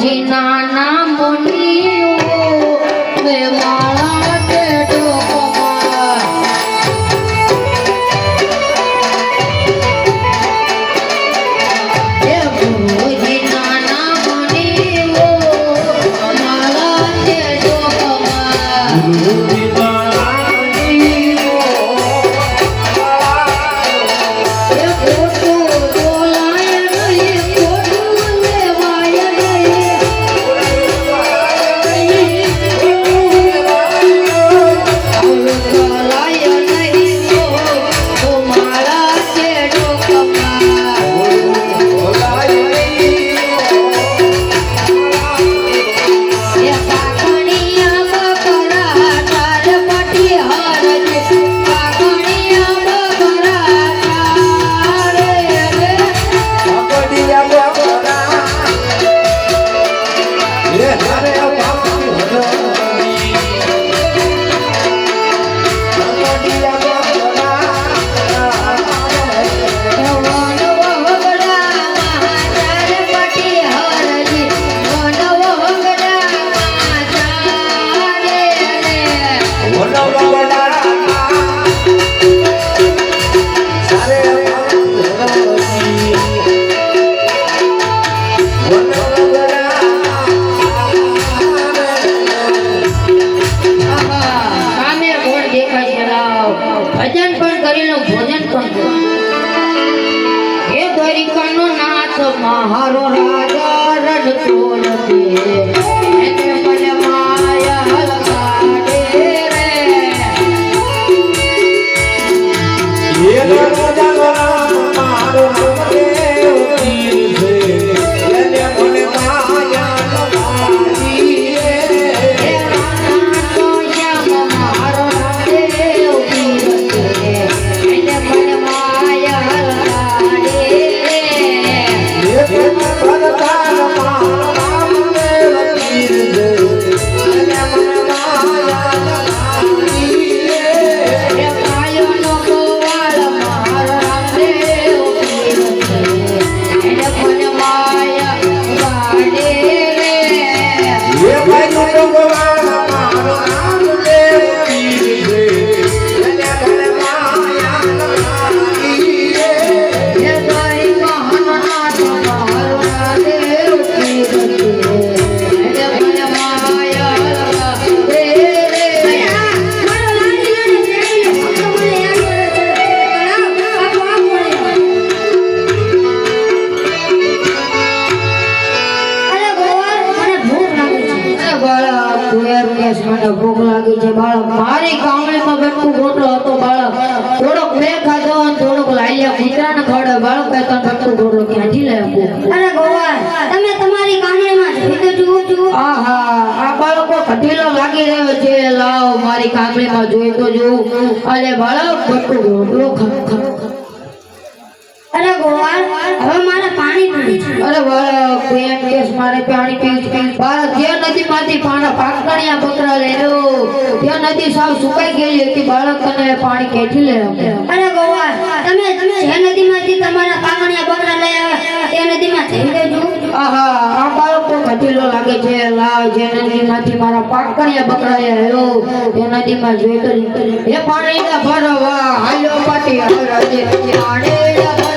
বুঝি না না মনিও Aroha. આહા આ બાળકો કઠીલો લાગી રહ્યો છે. લાવ મારી કામડીમાં જોઈ તો જોઉં અરે બાળક બેઠું રોટલો. અરે ગોવાળ હવે મારે પાણી પીવું અરે બાળક તું કેસ મારે પાણી પીવું બાળક જે નદીમાંથી પાણા પાકણિયા બકરા લેલો ત્યાં નદી સાવ સુકાઈ ગયેલી હતી. બાળક તને પાણી ખેંચી લે અરે ગોવાળ તમે જે નદીમાંથી તમારા કામણીયા બકરા લઈ આવ્યા તે નદીમાં જઈ તો આહા આ લાગે છે, લાવ જે નદીમાંથી મારા પાકણિયા બકરા લેલો તે નદીમાં જોઈ કરી એ પાણીના ભરવા હાલ્યો પાટી હરજે પાણીના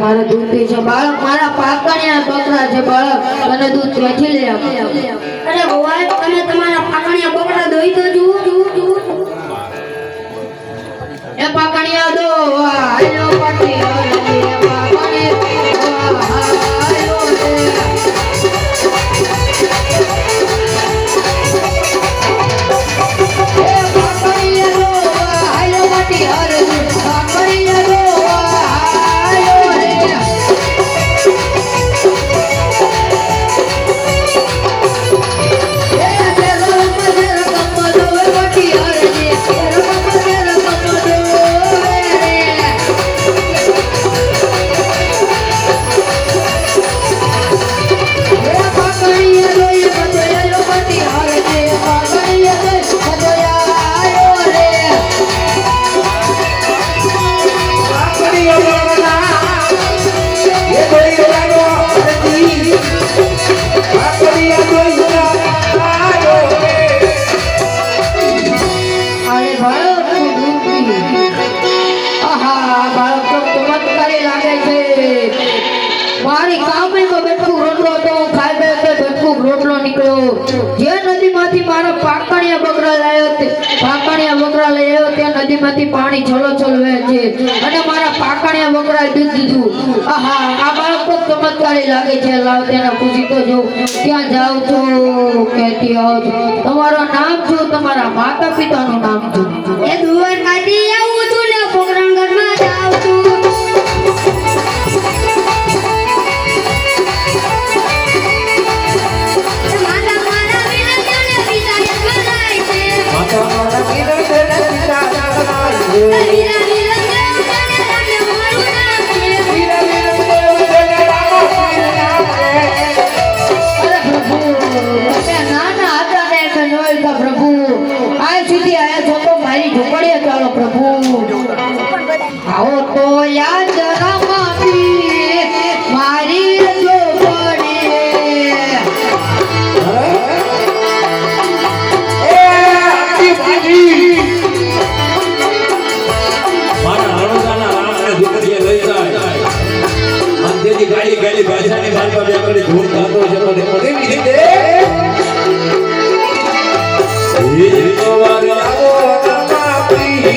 મારે દૂધ પી છે. બાળક મારા પાકણિયા બકરા છે બાળક. મને દૂધ વેચી લઈ મારી કામડીમાં બેઠું રોટલો તો ખાઈ ગયો તો બેઠું રોટલો નીકળ્યો. જે નદીમાંથી મારા પાકણિયા બકરા લાવ્યો પાકણિયા બકરા લઈ આવ્યો ત્યાં નદીમાંથી પાણી છલો છલ વહે છે. અને મારા પાકણિયા બકરાએ દૂધ દીધું. આહા આ બાળક તો ચમત્કારી લાગે છે. લાવ તેના પૂછી તો જો. ક્યાં જાઓ છો કે ત્યાં તમારું નામ શું તમારા માતા પિતાનું નામ શું Dios.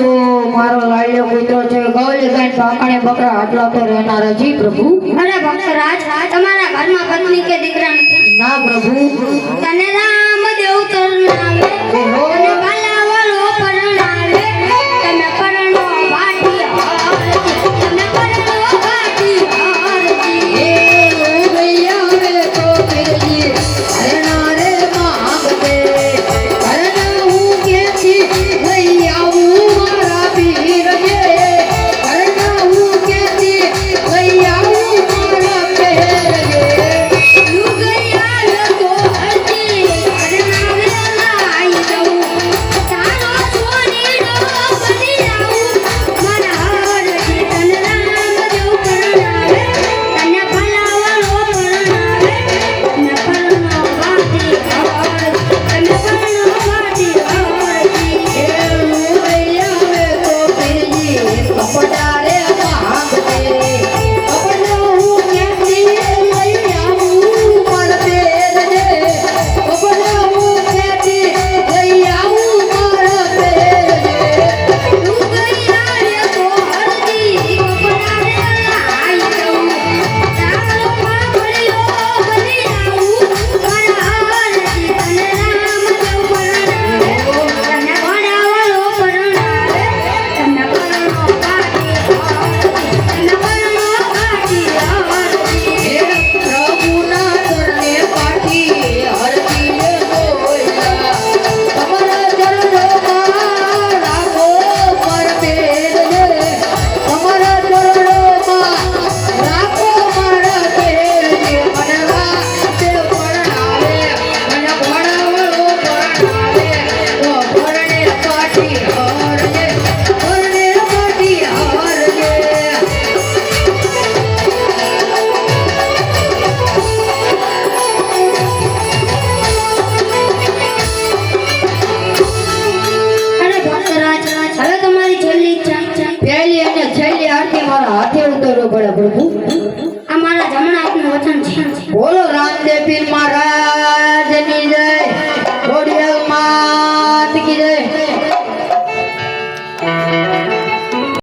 મારો લાડ્યો પુત્ર છે ગૌલી ગાય પાકણે બકરા આટલા તો રહેનારા જી પ્રભુ. અરે ભક્તરાજ તમારા ઘરમાં પત્ની કે દીકરા નથી? ના પ્રભુ. તને રામ દેવ બાલાવાળો